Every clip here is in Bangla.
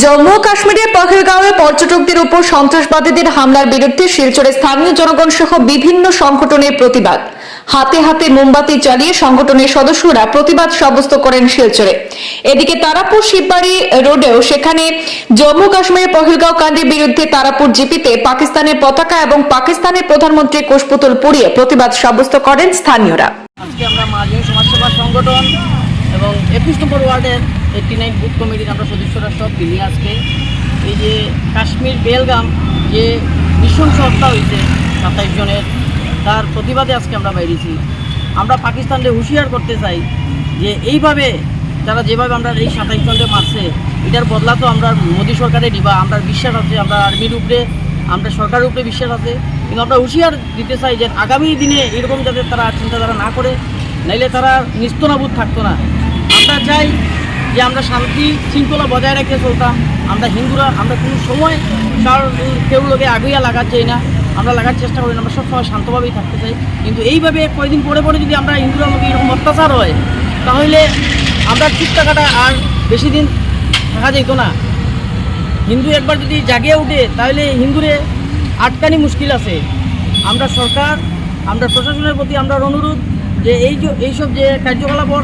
জম্মু কাশ্মীরের পহেলগাঁওয়ে পর্যটকদের উপর সন্ত্রাসবাদীদের হামলার বিরুদ্ধে শিলচরে স্থানীয় জনগণ সহ বিভিন্ন সংগঠনের প্রতিবাদ। হাতে হাতে মোমবাতি চালিয়ে সংগঠনের সদস্যরা প্রতিবাদ সাব্যস্ত করেন শিলচরে। এদিকে তারাপুর শিববাড়ি রোডেও সেখানে জম্মু কাশ্মীরের পহেলগাঁও কাণ্ডের বিরুদ্ধে তারাপুর জিপিতে পাকিস্তানের পতাকা এবং পাকিস্তানের প্রধানমন্ত্রী কোষপুতুল পুড়িয়ে প্রতিবাদ সাব্যস্ত করেন স্থানীয়রা। আজকে আমরা সংগঠন এবং একুশ নম্বর ওয়ার্ডের এইটটি নাইন বুথ কমিটির আমরা সদস্যরা সব মিলে আজকে এই যে কাশ্মীর বেলগাম যে নৃশংস হত্যা হয়েছে সাতাইশ জনের, তার প্রতিবাদে আজকে আমরা বাইরেছি। আমরা পাকিস্তানকে হুঁশিয়ার করতে চাই যে এইভাবে তারা যেভাবে আমরা এই সাতাইশ জনকে মারছে, এটার বদলা তো আমরা মোদী সরকারে নিবা, আমরা বিশ্বাস আছে, আমরা আর্মির উপরে, আমরা সরকারের উপরে বিশ্বাস আছে। কিন্তু আমরা হুঁশিয়ার দিতে চাই যে আগামী দিনে এরকম যাতে তারা চিন্তাধারা না করে, নাইলে তারা নিস্তনাবুদ থাকতো না। আমরা চাই যে আমরা শান্তি শৃঙ্খলা বজায় রেখে চলতাম। আমরা হিন্দুরা, আমরা কোনো সময় কার কেউ লোকে আগুইয়া লাগার চাই না। আমরা লাগার চেষ্টা করি আমরা সবসময় শান্তভাবেই থাকতে চাই। কিন্তু এইভাবে কয়েকদিন পরে পরে যদি আমরা হিন্দুরা লোকে এরকম অত্যাচার হয়, তাহলে আমরা ঠিক টাকাটা আর বেশি দিন থাকা যেত না। হিন্দু একবার যদি জাগিয়ে ওঠে তাহলে হিন্দুরে আটকানি মুশকিল আছে। আমরা সরকার, আমরা প্রশাসনের প্রতি আমরা অনুরোধ যে এই যে এইসব যে কার্যকলাপর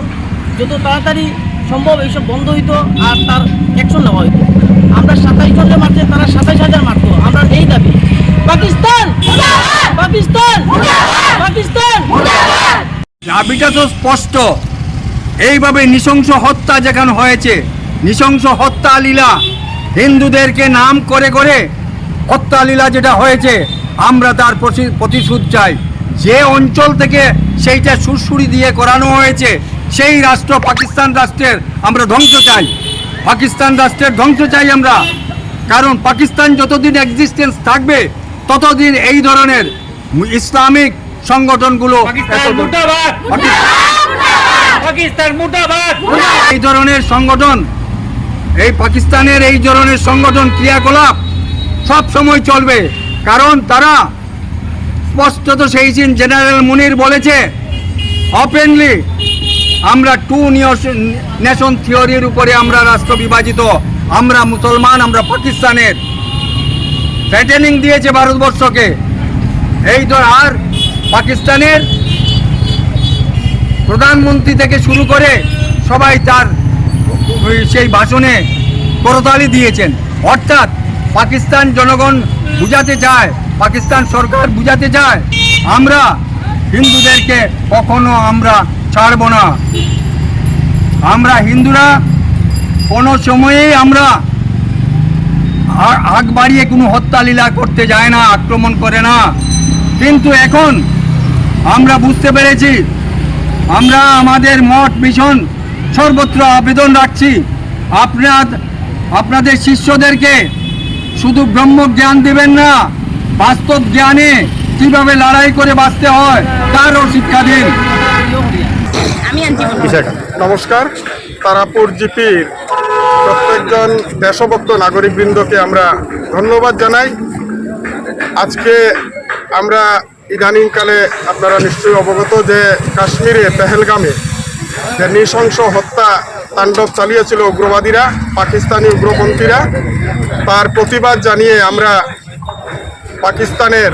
যত তাড়াতাড়ি সম্ভব এইসব বন্ধ হইতো আর তার অ্যাকশন নেওয়া হইতো। আমরা সাতাইশ জনের মারছে তারা সাতাইশ হাজার মারতো। আমরা এই দাবি। পাকিস্তান! পাকিস্তান! পাকিস্তান! দাবিটা তো স্পষ্ট। এইভাবে নৃশংস হত্যা যেখানে হয়েছে নৃশংস হত্যা লীলা হিন্দুদেরকে নাম করে করে হত্যা লীলা যেটা হয়েছে আমরা তার প্রতিশোধ চাই। যে অঞ্চল থেকে সেইটা সুরসুরি দিয়ে করানো হয়েছে সেই রাষ্ট্র পাকিস্তান রাষ্ট্রের আমরা ধ্বংস চাই। পাকিস্তান রাষ্ট্রের ধ্বংস চাই আমরা। কারণ পাকিস্তান যতদিন এক্সিস্টেন্স থাকবে ততদিন এই ধরনের ইসলামিক সংগঠনগুলো এই ধরনের সংগঠন এই পাকিস্তানের এই ধরনের সংগঠন ক্রিয়াকলাপ সব সময় চলবে। কারণ তারা স্পষ্টত সেই দিন জেনারেল মুনির বলেছে ওপেনলি আমরা টু নেশন থিওরির উপরে আমরা রাষ্ট্র বিভাজিত। আমরা মুসলমান, আমরা পাকিস্তানের। ফ্যাটেনিং দিয়েছে ভারতবর্ষকে। এই তো আর পাকিস্তানের প্রধানমন্ত্রী থেকে শুরু করে সবাই তার সেই ভাষণে করতালি দিয়েছেন। অর্থাৎ পাকিস্তান জনগণ বুঝাতে চায়, পাকিস্তান সরকার বুঝাতে চায়, আমরা হিন্দুদেরকে কখনো আমরা ছাড়ব না। আমরা হিন্দুরা, কোনো সময়েই আমরা আগ বাড়িয়ে কোনো হত্যালীলা করতে যায় না, আক্রমণ করে না। কিন্তু এখন আমরা বুঝতে পেরেছি, আমরা আমাদের মঠ, মিশন সর্বত্র আবেদন রাখছি। আপনার আপনাদের শিষ্যদেরকে শুধু ব্রহ্ম জ্ঞান দেবেন না, বাস্তব জ্ঞানে কীভাবে লড়াই করে বাঁচতে হয়, তারও শিক্ষা দিন। নমস্কার। তারাপুর জিপির প্রত্যেকজন দেশভক্ত নাগরিকবৃন্দকে আমরা ধন্যবাদ জানাই। আজকে আমরা ইদানিংকালে আপনারা নিশ্চয়ই অবগত যে কাশ্মীরে পেহেলগামে যে নৃশংস হত্যা তাণ্ডব চালিয়েছিল উগ্রবাদীরা পাকিস্তানি উগ্রপন্থীরা তার প্রতিবাদ জানিয়ে আমরা পাকিস্তানের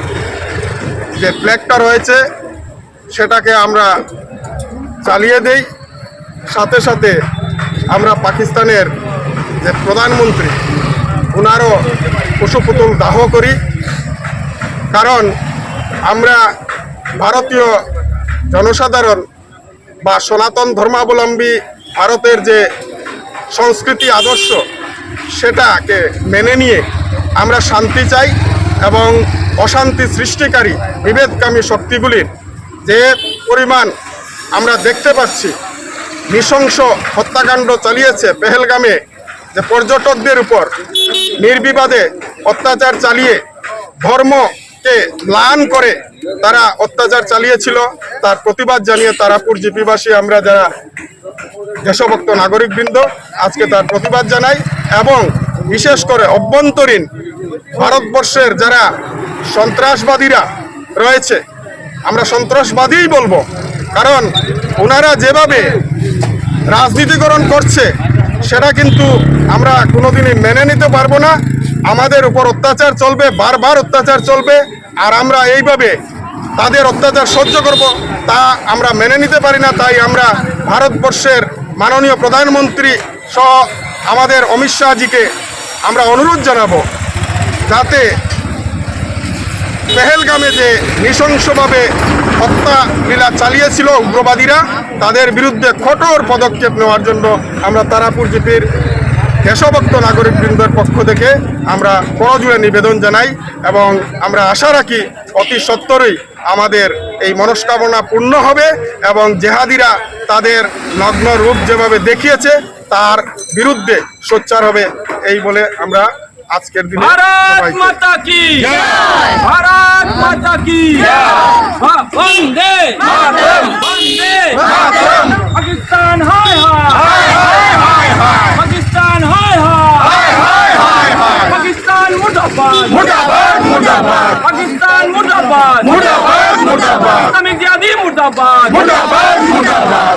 যে ফ্ল্যাগটা রয়েছে সেটাকে আমরা চালিয়ে দেই। সাথে সাথে আমরা পাকিস্তানের যে প্রধানমন্ত্রী ওনারও পশুপুতুল দাহ করি। কারণ আমরা ভারতীয় জনসাধারণ বা সনাতন ধর্মাবলম্বী ভারতের যে সংস্কৃতি আদর্শ, সেটাকে মেনে নিয়ে আমরা শান্তি চাই এবং অশান্তি সৃষ্টিকারী বিভেদকামী শক্তিগুলির যে পরিমাণ আমরা দেখতে পাচ্ছি নৃশংস হত্যাকাণ্ড চালিয়েছে পেহেলগামে যে পর্যটকদের উপর নির্বিবাদে অত্যাচার চালিয়ে ধর্মকে ম্লান করে তারা অত্যাচার চালিয়েছিল। তার প্রতিবাদ জানিয়ে তারাপুর জিপিবাসী আমরা যারা দেশভক্ত নাগরিকবৃন্দ, আজকে তার প্রতিবাদ জানাই এবং বিশেষ করে অভ্যন্তরীণ ভারতবর্ষের যারা সন্ত্রাসবাদীরা রয়েছে, আমরা সন্ত্রাসবাদীই বলব। কারণ ওনারা যেভাবে রাজনীতিকরণ করছে, সেটা কিন্তু আমরা কোনোদিনই মেনে নিতে পারব না। আমাদের উপর অত্যাচার চলবে, বারবার অত্যাচার চলবে, আর আমরা এইভাবে তাদের অত্যাচার সহ্য করব, তা আমরা মেনে নিতে পারি না। তাই আমরা ভারতবর্ষের মাননীয় প্রধানমন্ত্রী সহ আমাদের অমিত শাহজিকে আমরা অনুরোধ জানাব, যাতে পেহেলগামে যে নৃশংসভাবে হত্যা লীলা চালিয়েছিল উগ্রবাদীরা, তাদের বিরুদ্ধে কঠোর পদক্ষেপ নেওয়ার জন্য আমরা তারাপুর জিপির দেশভক্ত নাগরিকবৃন্দের পক্ষ থেকে আমরা করজুড়ে নিবেদন জানাই এবং আমরা আশা রাখি অতি সত্বরই আমাদের এই মনস্কামনা পূর্ণ হবে এবং জেহাদিরা তাদের নগ্ন রূপ যেভাবে দেখিয়েছে, তার বিরুদ্ধে সোচ্চার হবে, এই বলে আমরা আজকের দিনে ভারত মাতা কি? ভারত মাতা কি? বন্দে বন্দে পাকিস্তান হায় হায়। পাকিস্তান হায় হায়। পাকিস্তান মুর্দাবাদ। মুর্দাবাদ মুর্দাবাদ। পাকিস্তান মুর্দাবাদ। মুর্দাবাদ মুর্দাবাদ। ইসলামিক জিহাদি মুর্দাবাদ। মুর্দাবাদ মুর্দাবাদ।